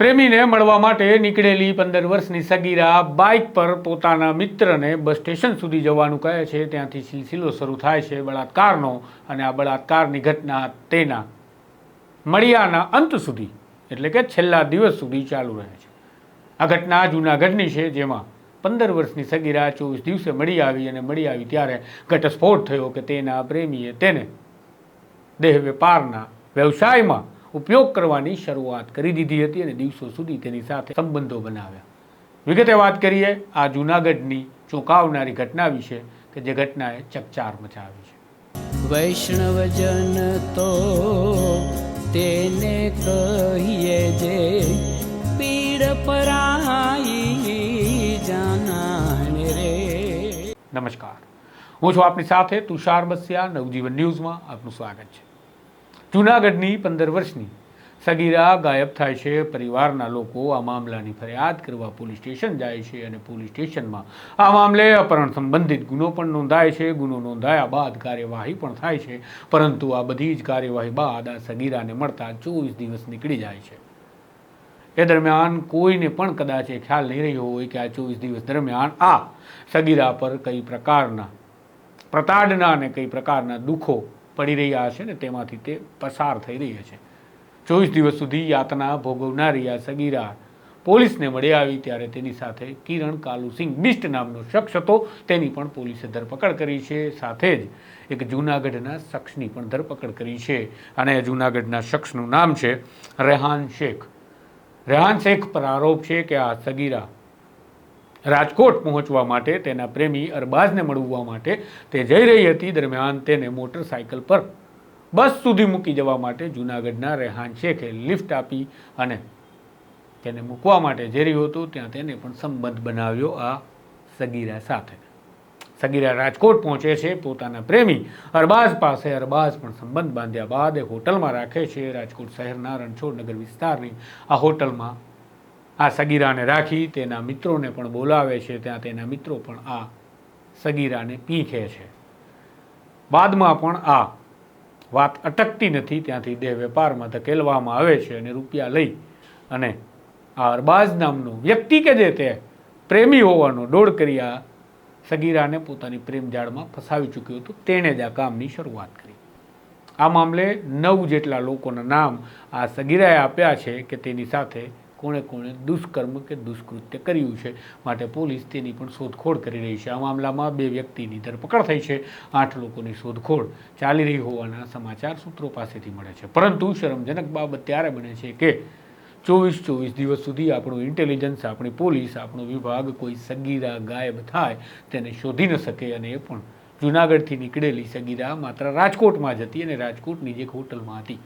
પ્રેમીને મળવા માટે નીકળેલી પંદર વર્ષની સગીરા બાઇક પર પોતાના મિત્રને બસ સ્ટેશન સુધી જવાનું કહે છે. ત્યાંથી સિલસિલો શરૂ થાય છે બળાત્કારનો અને આ બળાત્કારની ઘટના તેના મળ્યાના અંત સુધી, એટલે કે છેલ્લા દિવસ સુધી ચાલુ રહે છે. આ ઘટના જૂનાગઢની છે, જેમાં પંદર વર્ષની સગીરા ચોવીસ દિવસે મળી આવી અને મળી આવી ત્યારે ઘટસ્ફોટ થયો કે તેના પ્રેમીએ તેને દેહ વેપારના વ્યવસાયમાં ઉપયોગ કરવાની શરૂઆત કરી દીધી હતી અને દિવસો સુધી તેની સાથે સંબંધો બનાવ્યા. વિગતે વાત કરીએ આ જૂનાગઢની ચોંકાવનારી ઘટના વિશે કે જે ઘટનાએ ચકચાર મચાવી છે. વૈષ્ણવજન તો તેને કહીએ જે પીડ પરાઈ જાનાને રે. નમસ્કાર. હું છું આપની સાથે તુષાર બસિયા નવજીવન ન્યૂઝમાં આપનું સ્વાગત છે. જૂનાગઢની પંદર વર્ષની. સગીરા ગાયબ થાય છે, પરિવારના લોકો આ મામલાની ફરિયાદ કરવા પોલીસ સ્ટેશન જાય છે અને પોલીસ સ્ટેશનમાં આ મામલે અપહરણ સંબંધિત ગુનો પણ નોંધાય છે. ગુનો નોંધાયા બાદ કાર્યવાહી પણ થાય છે, પરંતુ આ બધી જ કાર્યવાહી બાદ આ સગીરાને મળતા ચોવીસ દિવસ નીકળી જાય છે. એ દરમિયાન કોઈને પણ કદાચ એ ખ્યાલ નહીં રહ્યો હોય કે આ ચોવીસ દિવસ દરમિયાન આ સગીરા પર કઈ પ્રકારના પ્રતાડના અને કઈ પ્રકારના દુઃખો પડી રહ્યા છે ને તેમાંથી તે પસાર થઈ રહી છે. ચોવીસ દિવસ સુધી યાતના ભોગવનારી આ સગીરા પોલીસને મળી આવી ત્યારે તેની સાથે કિરણ કાલુસિંહ બિસ્ટ નામનો શખ્સ હતો. તેની પણ પોલીસે ધરપકડ કરી છે. સાથે જ એક જૂનાગઢના શખ્સની પણ ધરપકડ કરી છે અને જૂનાગઢના શખ્સનું નામ છે રેહાન શેખ. રેહાન શેખ પર આરોપ છે કે આ સગીરા રાજકોટ પહોંચવા માટે તેના પ્રેમી અરબાઝને મળવા માટે તે જઈ રહી હતી. દરમિયાન તેને મોટરસાયકલ પર બસ સુધી મૂકી જવા માટે જૂનાગઢના રેહાન શેખે લિફ્ટ આપી અને તેને મૂકવા માટે જઈ રહ્યો હતો. ત્યાં તેને પણ સંબંધ બનાવ્યો આ સગીરા સાથે. સગીરા રાજકોટ પહોંચે છે. પોતાના પ્રેમી અરબાઝ પાસે અરબાઝ પણ સંબંધ બાંધ્યા બાદ એ હોટલમાં રાખે છે. રાજકોટ શહેરના રણછોડનગર વિસ્તારની આ હોટલમાં આ સગીરાને રાખી, તેના મિત્રોને પણ બોલાવે છે, ત્યાં તેના મિત્રો પણ આ સગીરાને પીખે છે. બાદમાં પણ આ વાત અટકતી નથી, ત્યાંથી દેહ વેપારમાં ધકેલવામાં આવે છે અને રૂપિયા લઈ અને આ અરબાઝ નામનો વ્યક્તિ કે જે તે પ્રેમી હોવાનો દોડ કરી આ સગીરાને પોતાની પ્રેમ જાળમાં ફસાવી ચૂક્યો હતો, તેણે જ આ કામની શરૂઆત કરી. આ મામલે નવ જેટલા લોકોના નામ આ સગીરાએ આપ્યા છે કે તેની સાથે કોણે કોણે દુષ્કર્મ કે દુષ્કૃત્ય કર્યું છે. માટે પોલીસ તેની પણ શોધખોળ કરી રહી છે. આ મામલામાં બે વ્યક્તિની ધરપકડ થઈ છે. આઠ લોકોની શોધખોળ ચાલી રહી હોવાના સમાચાર સૂત્રો પાસેથી મળે છે. પરંતુ શરમજનક બાબત ત્યારે બને છે કે ચોવીસ ચોવીસ દિવસ સુધી આપણું ઇન્ટેલિજન્સ, આપણી પોલીસ, આપણો વિભાગ કોઈ સગીરા ગાયબ થાય તેને શોધી ન શકે અને એ પણ જુનાગઢથી નીકળેલી સગીરા માત્ર રાજકોટમાં જ હતી અને રાજકોટની જ એક હોટલમાં હતી.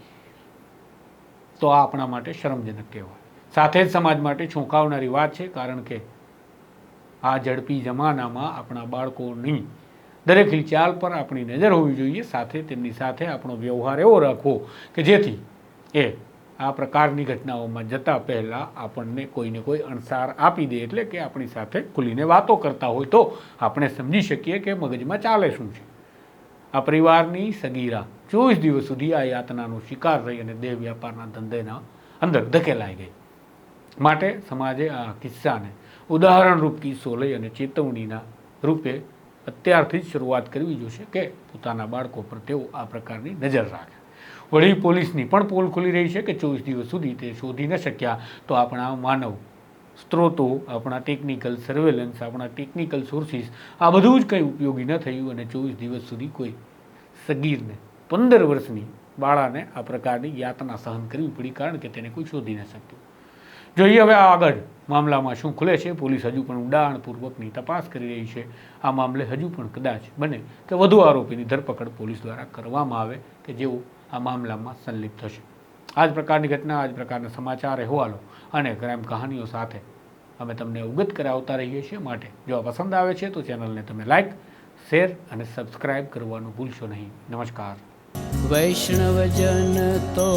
તો આ આપણા માટે શરમજનક કહેવાય. સાથે જ સમાજ માટે ચોંકાવનારી વાત છે, કારણ કે આ ઝડપી જમાનામાં આપણા બાળકોની દરેક હિલચાલ પર આપણી નજર હોવી જોઈએ. સાથે તેમની સાથે આપણો વ્યવહાર એવો રાખવો કે જેથી એ આ પ્રકારની ઘટનાઓમાં જતા પહેલાં આપણને કોઈને કોઈ અણસાર આપી દે, એટલે કે આપણી સાથે ખુલીને વાતો કરતા હોય તો આપણે સમજી શકીએ કે મગજમાં ચાલે શું છે. આ પરિવારની સગીરા ચોવીસ દિવસ સુધી આ યાતનાનો શિકાર રહી અને દેહ વ્યાપારના ધંધેના અંદર ધકેલાઈ ગઈ. માટે સમાજે આ કિસ્સાને ઉદાહરણરૂપ કિસ્સો લઈ અને ચેતવણીના રૂપે અત્યારથી જ શરૂઆત કરવી જોશે કે પોતાના બાળકો પર તેઓ આ પ્રકારની નજર રાખે. વળી પોલીસની પણ પોલ ખુલી રહી છે કે ચોવીસ દિવસ સુધી તે શોધી ન શક્યા તો આપણા માનવ સ્ત્રોતો, આપણા ટેકનિકલ સર્વેલન્સ આપણા ટેકનિકલ સોર્સિસ આ બધું જ કંઈ ઉપયોગી ન થયું અને ચોવીસ દિવસ સુધી કોઈ સગીરને પંદર વર્ષની બાળાને આ પ્રકારની યાતના સહન કરવી પડી કારણ કે તેને કોઈ શોધી ન શક્યું. જોઈએ હવે આગળ. મામલામાં શું ખુલે છે? પોલીસ હજુ પણ ઊંડાણપૂર્વકની તપાસ કરી રહી છે. આ મામલે હજુ પણ કદાચ બને કે વધુ આરોપીની ધરપકડ પોલીસ દ્વારા કરવામાં આવે કે જેઓ આ મામલામાં સંલિપ્ત થશે. આ જ પ્રકારની ઘટના આ જ પ્રકારના સમાચાર અહેવાલો અને ક્રાઇમ કહાનીઓ સાથે અમે તમને અવગત કરાવતા રહીએ છીએ. માટે જો આ પસંદ આવે છે તો ચેનલને તમે લાઇક શેર અને સબસ્ક્રાઇબ કરવાનું ભૂલશો નહીં. નમસ્કાર. વૈષ્ણવજન તો